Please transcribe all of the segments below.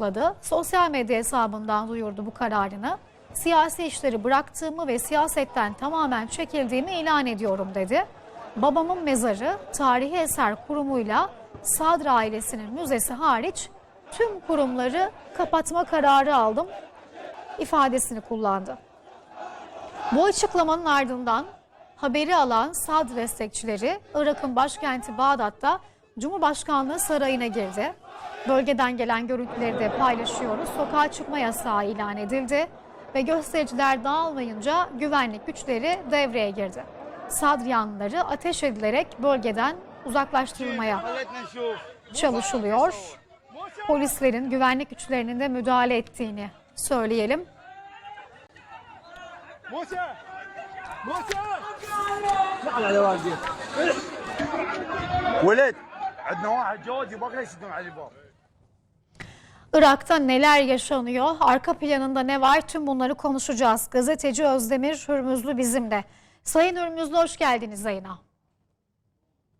açıkladı. Sosyal medya hesabından duyurdu bu kararını. Siyasi işleri bıraktığımı ve siyasetten tamamen çekildiğimi ilan ediyorum dedi. Babamın mezarı tarihi eser kurumuyla Sadr ailesinin müzesi hariç tüm kurumları kapatma kararı aldım ifadesini kullandı. Bu açıklamanın ardından haberi alan Sadr destekçileri Irak'ın başkenti Bağdat'ta Cumhurbaşkanlığı sarayına girdi. Bölgeden gelen görüntüleri de paylaşıyoruz. Sokağa çıkma yasağı ilan edildi ve göstericiler dağılmayınca güvenlik güçleri devreye girdi. Sadr yanlıları ateş edilerek bölgeden uzaklaştırılmaya خلتنا نشوف çalışılıyor. Polislerin güvenlik güçlerinin de müdahale ettiğini söyleyelim. موسى موسى تعال على والدي ولد عندنا واحد جوز يبغى يسدون على الباب Irak'ta neler yaşanıyor? Arka planında ne var? Tüm bunları konuşacağız. Gazeteci Özdemir Hürmüzlü bizimle. Sayın Hürmüzlü hoş geldiniz yayına.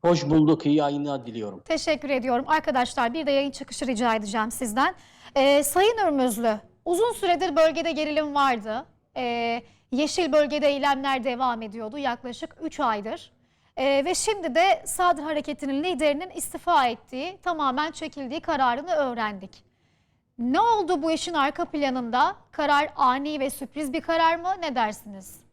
Hoş bulduk. iyi yayınlar diliyorum. Teşekkür ediyorum. Arkadaşlar bir de yayın çıkışı rica edeceğim sizden. Ee, Sayın Hürmüzlü, uzun süredir bölgede gerilim vardı. Ee, yeşil bölgede eylemler devam ediyordu yaklaşık 3 aydır. Ee, ve şimdi de Sadr Hareketi'nin liderinin istifa ettiği, tamamen çekildiği kararını öğrendik. Ne oldu bu işin arka planında? Karar ani ve sürpriz bir karar mı? Ne dersiniz?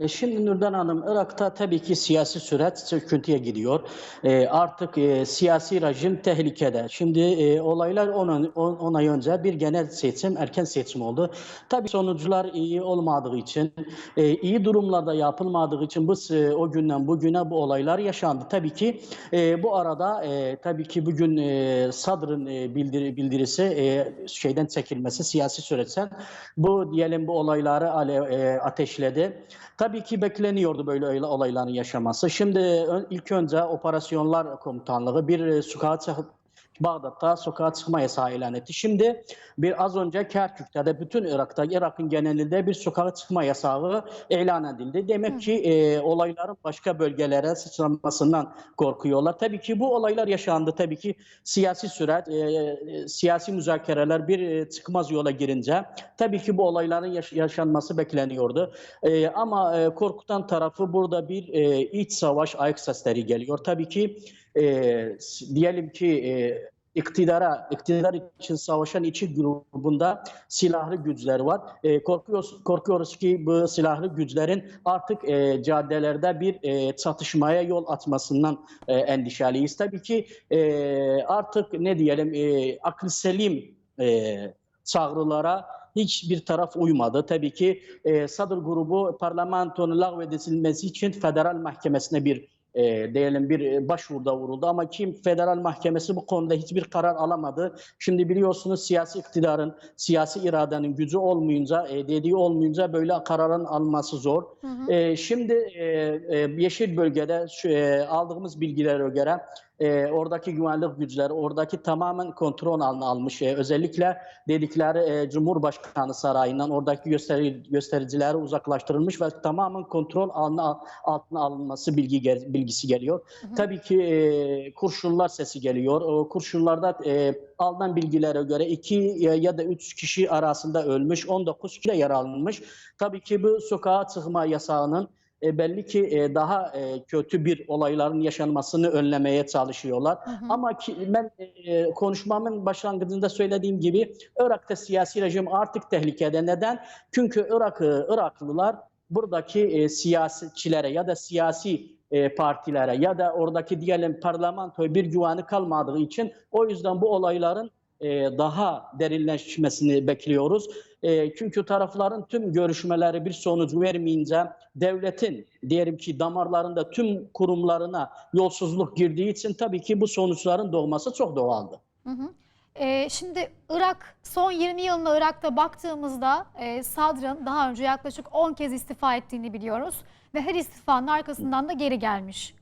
E şimdi Nurdan Hanım, Irak'ta tabii ki siyasi süreç çöküntüye gidiyor. E, artık e, siyasi rejim tehlikede. Şimdi e, olaylar 10 ay önce bir genel seçim, erken seçim oldu. Tabii sonuçlar iyi olmadığı için, e, iyi durumlarda yapılmadığı için bu e, o günden bugüne bu olaylar yaşandı. Tabii ki e, bu arada e, tabii ki bugün e, Sadr'ın e, bildiri, bildirisi e, şeyden çekilmesi, siyasi süreçten bu diyelim bu olayları ale, e, ateşledi. Tabii ki bekleniyordu böyle öyle olayların yaşaması. Şimdi ilk önce operasyonlar komutanlığı bir e, sokağa Bağdat'ta sokağa çıkma yasağı ilan etti. Şimdi bir az önce Kerkük'te de bütün Irak'ta, Irak'ın genelinde bir sokağa çıkma yasağı ilan edildi. Demek ki e, olayların başka bölgelere sıçramasından korkuyorlar. Tabii ki bu olaylar yaşandı. Tabii ki siyasi süreç, e, e, siyasi müzakereler bir e, çıkmaz yola girince tabii ki bu olayların yaş- yaşanması bekleniyordu. E, ama e, korkutan tarafı burada bir e, iç savaş ayak sesleri geliyor. Tabii ki e, diyelim ki e, iktidara, iktidar için savaşan içi grubunda silahlı güçler var. E, korkuyoruz, korkuyoruz ki bu silahlı güçlerin artık e, caddelerde bir e, çatışmaya yol atmasından e, endişeliyiz. Tabii ki e, artık ne diyelim e, akıl selim e, çağrılara hiçbir taraf uymadı. Tabii ki e, Sadr grubu parlamentonun lağvedilmesi için federal mahkemesine bir e, diyelim bir e, başvuruda vuruldu ama kim federal mahkemesi bu konuda hiçbir karar alamadı. Şimdi biliyorsunuz siyasi iktidarın, siyasi iradenin gücü olmayınca, e, dediği olmayınca böyle kararın alınması zor. E, şimdi e, e, yeşil bölgede şu, e, aldığımız bilgilere göre e, oradaki güvenlik güçleri oradaki tamamen kontrol altına almış. E, özellikle dedikleri e, Cumhurbaşkanı sarayından oradaki gösteri, göstericileri uzaklaştırılmış ve tamamen kontrol altına, altına alınması bilgi bilgisi geliyor. Tabii ki e, kurşunlar sesi geliyor. O kurşunlarda e, alınan bilgilere göre 2 ya da 3 kişi arasında ölmüş, 19 kişi de yaralanmış. Tabii ki bu sokağa çıkma yasağının e, belli ki e, daha e, kötü bir olayların yaşanmasını önlemeye çalışıyorlar. Ama ki, ben e, konuşmamın başlangıcında söylediğim gibi Irak'ta siyasi rejim artık tehlikede. Neden? Çünkü Irak'ı Iraklılar buradaki e, siyasetçilere ya da siyasi e, partilere ya da oradaki diyelim parlamentoya bir güveni kalmadığı için o yüzden bu olayların e, daha derinleşmesini bekliyoruz. E, çünkü tarafların tüm görüşmeleri bir sonuç vermeyince devletin diyelim ki damarlarında tüm kurumlarına yolsuzluk girdiği için tabii ki bu sonuçların doğması çok doğaldı. Ee, şimdi Irak son 20 yılında Irak'ta baktığımızda e, Sadr'ın daha önce yaklaşık 10 kez istifa ettiğini biliyoruz ve her istifanın arkasından da geri gelmiş.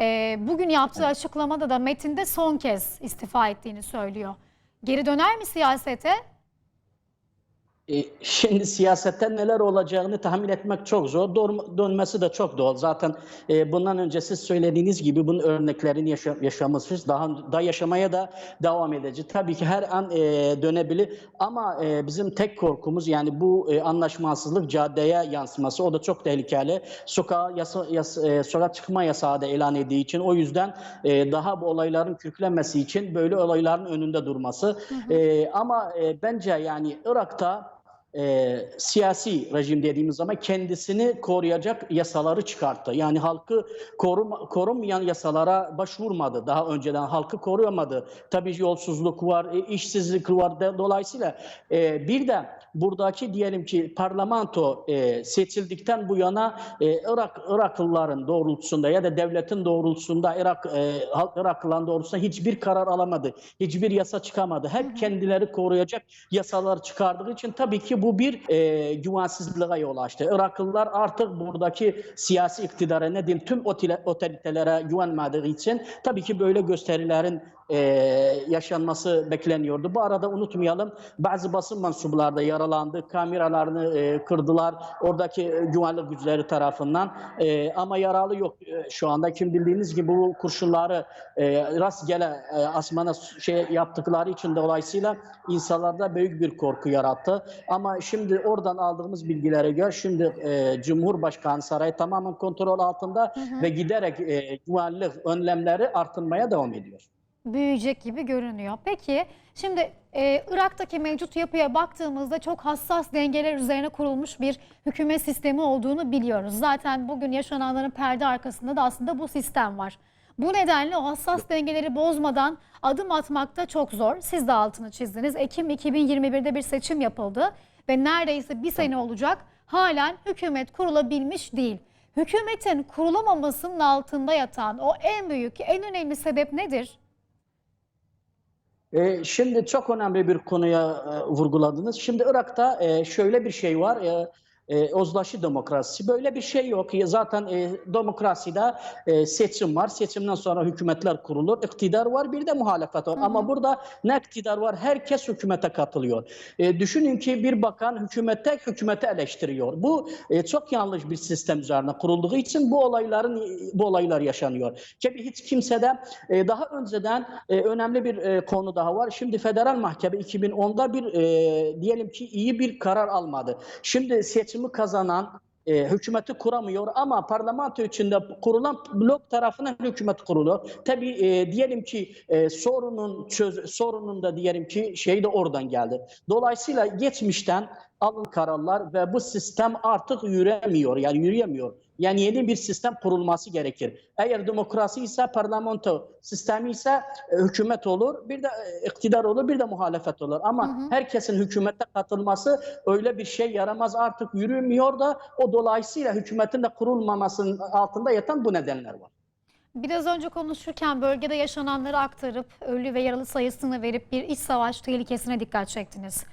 Ee, bugün yaptığı açıklamada da metinde son kez istifa ettiğini söylüyor. Geri döner mi siyasete? E, Şimdi siyasette neler olacağını tahmin etmek çok zor. Doğru- Dönmesi de çok doğal. Zaten e, bundan önce siz söylediğiniz gibi bunun örneklerini yaşa, yaşamışız. Daha da yaşamaya da devam edeceğiz. Tabii ki her an e, dönebilir. Ama e, bizim tek korkumuz yani bu e, anlaşmazsızlık caddeye yansıması. O da çok tehlikeli. Sokağa, yasa, yas, e, sokağa çıkma yasağı da ilan ettiği için. O yüzden e, daha bu olayların kürklenmesi için böyle olayların önünde durması. E, ama e, bence yani Irak'ta e, siyasi rejim dediğimiz zaman kendisini koruyacak yasaları çıkarttı. Yani halkı korum, korunmayan yasalara başvurmadı. Daha önceden halkı koruyamadı. Tabii yolsuzluk var, e, işsizlik var. Dolayısıyla e, bir de buradaki diyelim ki parlamento e, seçildikten bu yana e, Irak Iraklıların doğrultusunda ya da devletin doğrultusunda Irak e, Iraklıların doğrultusunda hiçbir karar alamadı. Hiçbir yasa çıkamadı. Hep kendileri koruyacak yasalar çıkardığı için tabii ki bu bir e, güvensizliğe yol açtı. Iraklılar artık buradaki siyasi iktidara ne diyeyim tüm otoritelere güvenmediği için tabii ki böyle gösterilerin e, yaşanması bekleniyordu. Bu arada unutmayalım bazı basın mensupları da yaralandı. Kameralarını e, kırdılar oradaki güvenlik güçleri tarafından. E, ama yaralı yok e, şu anda. Kim bildiğiniz gibi bu kurşunları e, rastgele e, asmana şey yaptıkları için dolayısıyla insanlarda büyük bir korku yarattı. Ama şimdi oradan aldığımız bilgilere göre şimdi e, Cumhurbaşkanı sarayı tamamen kontrol altında ve giderek e, güvenlik önlemleri artırmaya devam ediyor. Büyüyecek gibi görünüyor. Peki şimdi e, Irak'taki mevcut yapıya baktığımızda çok hassas dengeler üzerine kurulmuş bir hükümet sistemi olduğunu biliyoruz. Zaten bugün yaşananların perde arkasında da aslında bu sistem var. Bu nedenle o hassas dengeleri bozmadan adım atmak da çok zor. Siz de altını çizdiniz. Ekim 2021'de bir seçim yapıldı ve neredeyse bir sene olacak halen hükümet kurulabilmiş değil. Hükümetin kurulamamasının altında yatan o en büyük, en önemli sebep nedir? E, şimdi çok önemli bir konuya e, vurguladınız. Şimdi Irak'ta e, şöyle bir şey var. E, e, uzlaşı demokrasisi. Böyle bir şey yok. Zaten e, demokraside e, seçim var. Seçimden sonra hükümetler kurulur. İktidar var bir de muhalefet var. Ama burada ne iktidar var? Herkes hükümete katılıyor. E, düşünün ki bir bakan hükümete hükümete eleştiriyor. Bu e, çok yanlış bir sistem üzerine kurulduğu için bu olayların bu olaylar yaşanıyor. Tabii hiç kimse de e, daha önceden e, önemli bir e, konu daha var. Şimdi federal mahkeme 2010'da bir e, diyelim ki iyi bir karar almadı. Şimdi seçimi kazanan e, hükümeti kuramıyor ama parlamento içinde kurulan blok tarafından hükümet kuruluyor. Tabii e, diyelim ki e, sorunun çöz, sorunun da diyelim ki şey de oradan geldi. Dolayısıyla geçmişten alın kararlar ve bu sistem artık yürüyemiyor yani yürüyemiyor. Yani yeni bir sistem kurulması gerekir. Eğer demokrasi ise parlamento sistemi ise e, hükümet olur, bir de e, iktidar olur, bir de muhalefet olur. Ama herkesin hükümete katılması öyle bir şey yaramaz artık yürümüyor da o dolayısıyla hükümetin de kurulmamasının altında yatan bu nedenler var. Biraz önce konuşurken bölgede yaşananları aktarıp ölü ve yaralı sayısını verip bir iç savaş tehlikesine dikkat çektiniz.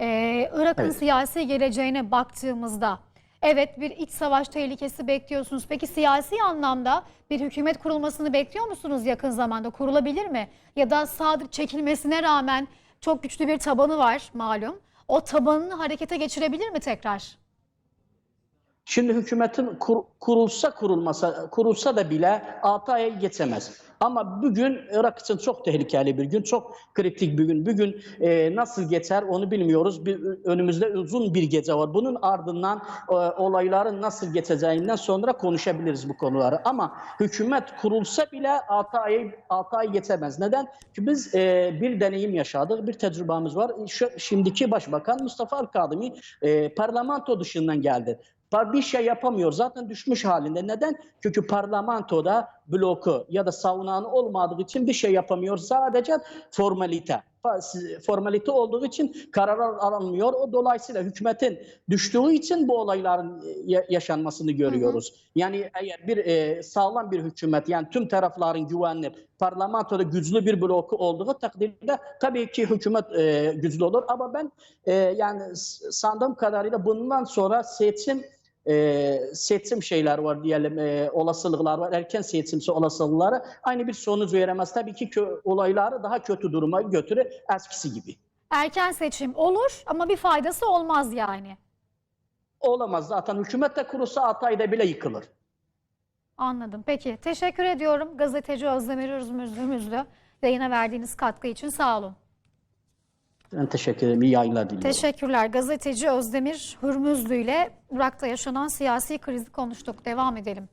Ee, Irak'ın Evet. siyasi geleceğine baktığımızda evet bir iç savaş tehlikesi bekliyorsunuz. Peki siyasi anlamda bir hükümet kurulmasını bekliyor musunuz yakın zamanda? Kurulabilir mi? Ya da Sadır çekilmesine rağmen çok güçlü bir tabanı var malum. O tabanını harekete geçirebilir mi tekrar? Şimdi hükümetin kur- kurulsa kurulmasa kurulsa da bile 6 aya geçemez. Ama bugün Irak için çok tehlikeli bir gün, çok kritik bir gün. Bugün e, nasıl geçer onu bilmiyoruz. Bir, önümüzde uzun bir gece var. Bunun ardından e, olayların nasıl geçeceğinden sonra konuşabiliriz bu konuları. Ama hükümet kurulsa bile 6 ay 6 ay geçemez. Neden? Çünkü biz e, bir deneyim yaşadık, bir tecrübemiz var. Şu, şimdiki Başbakan Mustafa Al-Kademi e, parlamento dışından geldi. Bir şey yapamıyor. Zaten düşmüş halinde. Neden? Çünkü parlamentoda bloku ya da savunanı olmadığı için bir şey yapamıyor. Sadece formalite. Formalite olduğu için kararlar alınmıyor. O dolayısıyla hükümetin düştüğü için bu olayların e, ya- yaşanmasını görüyoruz. Yani eğer bir e, sağlam bir hükümet yani tüm tarafların güvenli parlamentoda güçlü bir bloku olduğu takdirde tabii ki hükümet e, güçlü olur. Ama ben e, yani sandığım kadarıyla bundan sonra seçim e, seçim şeyler var diyelim e, olasılıklar var erken seçimsi olasılıkları aynı bir sonuç veremez tabii ki kö- olayları daha kötü duruma götürür eskisi gibi. Erken seçim olur ama bir faydası olmaz yani. Olamaz zaten hükümet de kurulsa 6 ayda bile yıkılır. Anladım. Peki. Teşekkür ediyorum gazeteci Özdemir Üzmüzlü yayına verdiğiniz katkı için sağ olun. Ben teşekkür ederim. İyi yayınlar diliyorum. Teşekkürler. Gazeteci Özdemir Hürmüzlü ile Irak'ta yaşanan siyasi krizi konuştuk. Devam edelim.